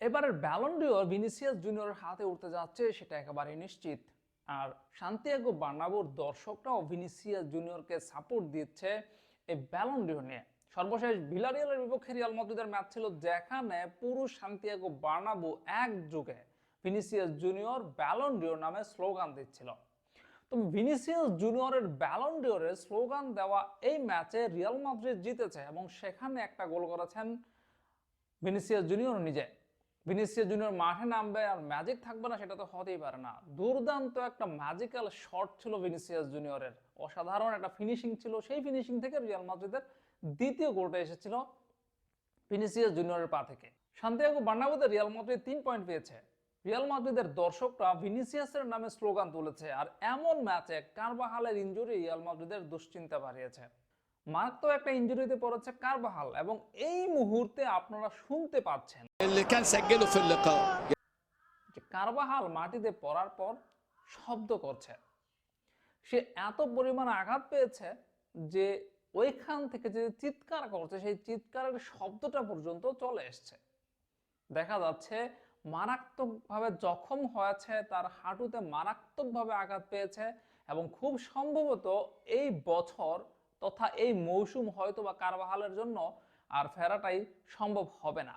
এবারের Ballon d'Or Vinicius জুনিয়রের হাতে উঠতে যাচ্ছে সেটা একেবারে নিশ্চিত। আর শান্তিয়াগো বার্নাবোর দর্শকরাও ভিনিসিয়াস জুনিয়রকে সাপোর্ট দিচ্ছে এই ব্যালন্ডিও নিয়ে। সর্বশেষ ভিলারিয়ালের বিপক্ষে রিয়াল মাদ্রিদের ম্যাচ ছিল যেখানে পুরো শান্তিয়াগো বার্নাবো এক যুগে ভিনিসিয়াস জুনিয়র ব্যালন্ডিওর নামে স্লোগান দিচ্ছিল। তো ভিনিসিয়াস জুনিয়রের ব্যালন্ডিওরের স্লোগান দেওয়া এই ম্যাচে রিয়াল মাদ্রিদ জিতেছে এবং সেখানে একটা গোল করেছেন ভিনিসিয়াস জুনিয়র নিজে। ভিনিসিয়াস জুনিয়র মাঠে নামবে আর ম্যাজিক থাকবে না, সেটা তো হতেই পারে না। দুর্দান্ত একটা ম্যাজিক্যাল শট ছিল ভিনিসিয়াস জুনিয়রের। অসাধারণ একটা ফিনিশিং ছিল, সেই ফিনিশিং থেকে রিয়াল মাদ্রিদের দ্বিতীয় গোলটা এসেছিল ভিনিসিয়াস জুনিয়রের পা থেকে। সান্তিয়াগো বার্নাবুতে রিয়াল মাদ্রিদ তিন পয়েন্ট পেয়েছে। রিয়াল মাদ্রিদের দর্শকরা ভিনিসিয়াসের নামে স্লোগান তুলেছে, আর এমন ম্যাচে কারবাহালের ইঞ্জুরি রিয়াল মাদ্রিদের দুশ্চিন্তা বাড়িয়েছে। মারাত্মক একটা ইঞ্জুরিতে পড়েছে কারবাহাল এবং এই মুহূর্তে আপনারা শুনতে পাচ্ছেন যে মাটিতে পড়ার পর শব্দ করছে। সে এত পরিমাণ আঘাত পেয়েছে যে ওইখান থেকে যে চিৎকার করছে সেই চিৎকারের শব্দটা পর্যন্ত চলে এসছে। দেখা যাচ্ছে মারাত্মকভাবে জখম হয়েছে তার হাঁটুতে মারাত্মকভাবে আঘাত পেয়েছে এবং খুব সম্ভবত এই বছর তথা এই মৌসুম হয়তো বা কারবাহালের জন্য আর ফেরাটাই সম্ভব হবে না।